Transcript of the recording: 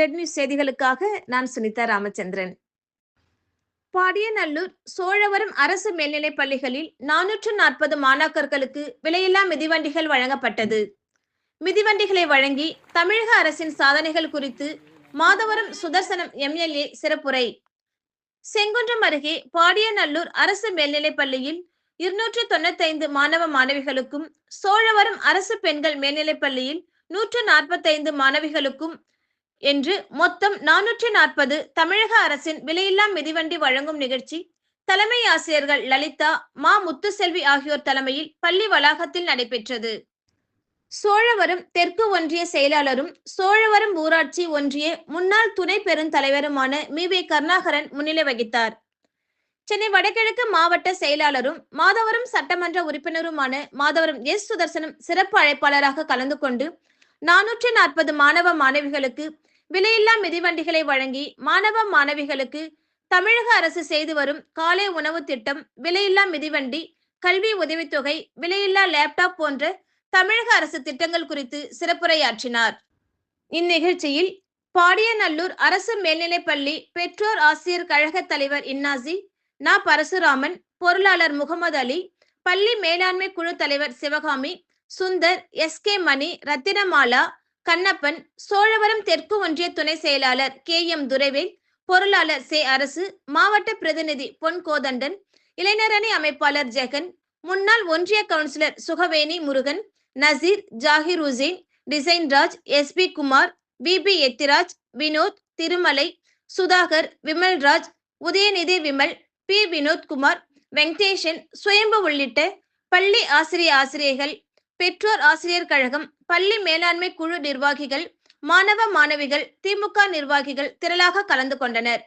Red news செய்திகளுக்காக நான் சுனிதா ராமச்சந்திரன். பாடியநல்லூர் சோழவரம் அரசு மேல்நிலைப் பள்ளிகளில் நானூற்று நாற்பது மாணாக்கர்களுக்கு விலையில்லா மிதிவண்டிகள் வழங்கப்பட்டது. மிதிவண்டிகளை வழங்கி தமிழக அரசின் சாதனைகள் குறித்து மாதவரம் சுதர்சனம் எம்எல்ஏ சிறப்புரை. செங்குன்றம் அருகே பாடியநல்லூர் அரசு மேல்நிலைப் பள்ளியில் இருநூற்று தொண்ணூத்தைந்து மாணவ மாணவிகளுக்கும் சோழவரம் அரசு பெண்கள் மேல்நிலைப் பள்ளியில் நூற்று நாற்பத்தைந்து மாணவிகளுக்கும் என்று மொத்தம் நானூற்றி நாற்பது தமிழக அரசின் விலையில்லா மிதிவண்டி வழங்கும் நிகழ்ச்சி. தலைமை ஆசிரியர்கள் லலிதா மா முத்துசெல்வி ஆகியோர் தலைமையில் பள்ளி வளாகத்தில் நடைபெற்றது. சோழவரம் தெற்கு ஒன்றிய செயலாளரும் சோழவரம் ஊராட்சி ஒன்றிய முன்னாள் துணை பெருந்தலைவருமான மி. வே. கருணாகரன் முன்னிலை வகித்தார். சென்னை வடகிழக்கு மாவட்ட செயலாளரும் மாதவரம் சட்டமன்ற உறுப்பினருமான மாதவரம் எஸ். சுதர்சனம் சிறப்பு அழைப்பாளராக கலந்து கொண்டு நானூற்றி நாற்பது மாணவ மாணவிகளுக்கு விலையில்லா மிதிவண்டிகளை வழங்கி மாணவ மாணவிகளுக்கு தமிழக அரசு செய்து வரும் காலை உணவு திட்டம் விலையில்லா மிதிவண்டி கல்வி உதவித்தொகை விலையில்லா லேப்டாப் போன்ற தமிழக அரசு திட்டங்கள் குறித்து சிறப்புரையாற்றினார். இந்நிகழ்ச்சியில் பாடியநல்லூர் அரசு மேல்நிலைப்பள்ளி பெற்றோர் ஆசிரியர் கழக தலைவர் இன்னாசி நா. பரசுராமன் பொருளாளர் முகமது அலி பள்ளி மேலாண்மை குழு தலைவர் சிவகாமி சுந்தர் எஸ். கே. மணி ரத்தினமாலா கண்ணப்பன் சோழவரம் தெற்கு ஒன்றிய துணை செயலாளர் கே. எம். துரைவேல் பொருளாளர் சே. அரசு மாவட்ட பிரதிநிதி பொன் கோதண்டன் இளைஞரணி அமைப்பாளர் ஜெகன் முன்னாள் ஒன்றிய councillor Sugaveni Murugan Nazir Zakir Hussain design Raj S. P. Kumar P P. Ethiraj Vinod Thirumalai Sudhakar Vimalraj Udhayanidhi Vimal P. Vinothkumar Venkatesan Suyambu உள்ளிட்ட பள்ளி ஆசிரிய ஆசிரியர்கள் பெற்றோர் ஆசிரியர் கழகம் பள்ளி மேலாண்மை குழு நிர்வாகிகள் மாணவ மாணவிகள் திமுக நிர்வாகிகள் திரளாக கலந்து கொண்டனர்.